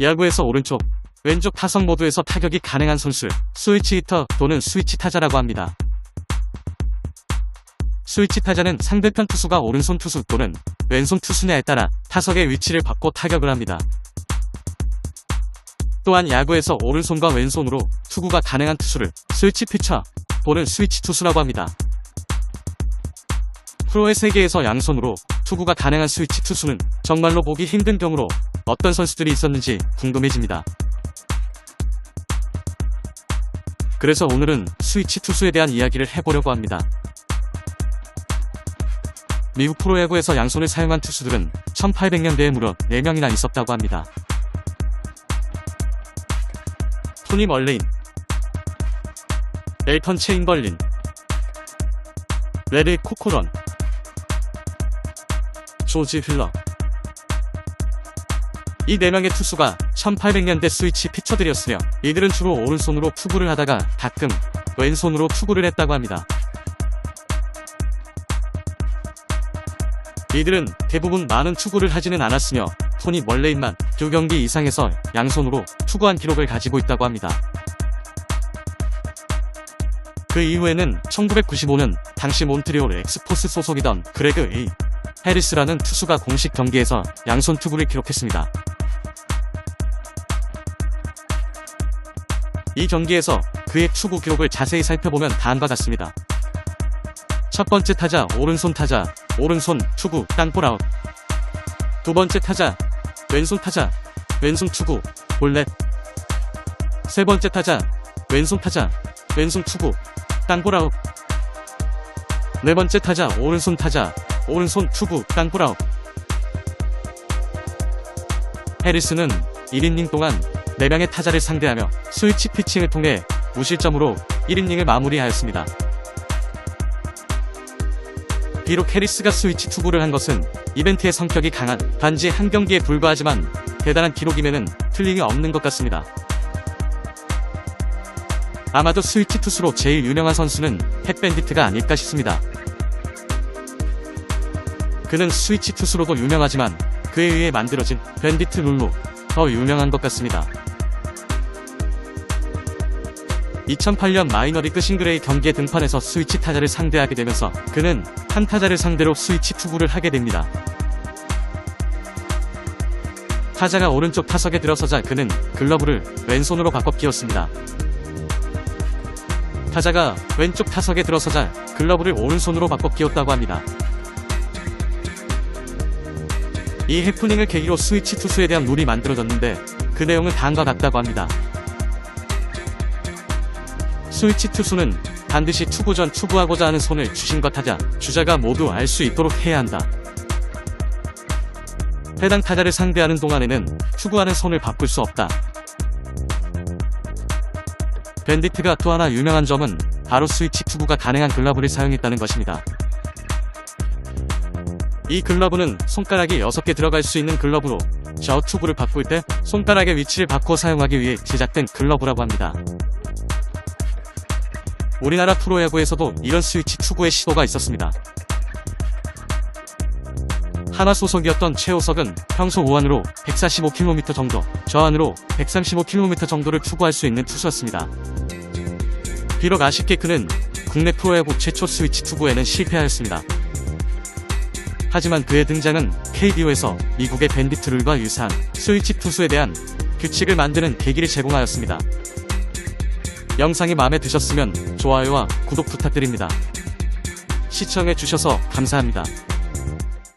야구에서 오른쪽, 왼쪽 타석 모두에서 타격이 가능한 선수, 스위치 히터 또는 스위치 타자라고 합니다. 스위치 타자는 상대편 투수가 오른손 투수 또는 왼손 투수냐에 따라 타석의 위치를 바꿔 타격을 합니다. 또한 야구에서 오른손과 왼손으로 투구가 가능한 투수를 스위치 피처 또는 스위치 투수라고 합니다. 프로의 세계에서 양손으로 투구가 가능한 스위치 투수는 정말로 보기 힘든 경우로 어떤 선수들이 있었는지 궁금해집니다. 그래서 오늘은 스위치 투수에 대한 이야기를 해보려고 합니다. 미국 프로야구에서 양손을 사용한 투수들은 1800년대에 무려 4명이나 있었다고 합니다. 토니 멀레인, 엘턴 체인벌린, 레리 코코런, 조지 휠러. 이 4명의 투수가 1800년대 스위치 피처들이었으며 이들은 주로 오른손으로 투구를 하다가 가끔 왼손으로 투구를 했다고 합니다. 이들은 대부분 많은 투구를 하지는 않았으며 토니 멀레인만 두 경기 이상에서 양손으로 투구한 기록을 가지고 있다고 합니다. 그 이후에는 1995년 당시 몬트리올 엑스포스 소속이던 그레그 A. 해리스라는 투수가 공식 경기에서 양손 투구를 기록했습니다. 이 경기에서 그의 투구 기록을 자세히 살펴보면 다음과 같습니다. 첫 번째 타자 오른손 타자 오른손 투구 땅볼 아웃. 두 번째 타자 왼손 타자 왼손 투구 볼넷. 세 번째 타자 왼손 타자 왼손 투구 땅볼 아웃. 네 번째 타자 오른손 타자 오른손 투구 땅볼 아웃. 해리스는 1이닝 동안 4명의 타자를 상대하며 스위치 피칭을 통해 무실점으로 1이닝을 마무리하였습니다. 비록 해리스가 스위치 투구를 한 것은 이벤트의 성격이 강한 단지 한 경기에 불과하지만 대단한 기록임에는 틀림이 없는 것 같습니다. 아마도 스위치 투수로 제일 유명한 선수는 팻 밴디트가 아닐까 싶습니다. 그는 스위치 투수로도 유명하지만 그에 의해 만들어진 밴디트 룰로 더 유명한 것 같습니다. 2008년 마이너리그 싱글레이 경기에 등판해서 스위치 타자를 상대하게 되면서 그는 한 타자를 상대로 스위치 투구를 하게 됩니다. 타자가 오른쪽 타석에 들어서자 그는 글러브를 왼손으로 바꿔 끼웠습니다. 타자가 왼쪽 타석에 들어서자 글러브를 오른손으로 바꿔 끼웠다고 합니다. 이 해프닝을 계기로 스위치 투수에 대한 룰이 만들어졌는데 그 내용은 다음과 같다고 합니다. 스위치 투수는 반드시 투구 전 투구하고자 하는 손을 주심과 타자, 주자가 모두 알 수 있도록 해야 한다. 해당 타자를 상대하는 동안에는 투구하는 손을 바꿀 수 없다. 밴디트가 또 하나 유명한 점은 바로 스위치 투구가 가능한 글러브를 사용했다는 것입니다. 이 글러브는 손가락이 6개 들어갈 수 있는 글러브로 투구를 바꿀 때 손가락의 위치를 바꿔 사용하기 위해 제작된 글러브라고 합니다. 우리나라 프로야구에서도 이런 스위치 투구의 시도가 있었습니다. 하나 소속이었던 최호석은 평소 우완으로 145km 정도, 저안으로 135km 정도를 투구할 수 있는 투수였습니다. 비록 아쉽게 그는 국내 프로야구 최초 스위치 투구에는 실패하였습니다. 하지만 그의 등장은 KBO에서 미국의 밴디트 룰과 유사한 스위치 투수에 대한 규칙을 만드는 계기를 제공하였습니다. 영상이 마음에 드셨으면 좋아요와 구독 부탁드립니다. 시청해주셔서 감사합니다.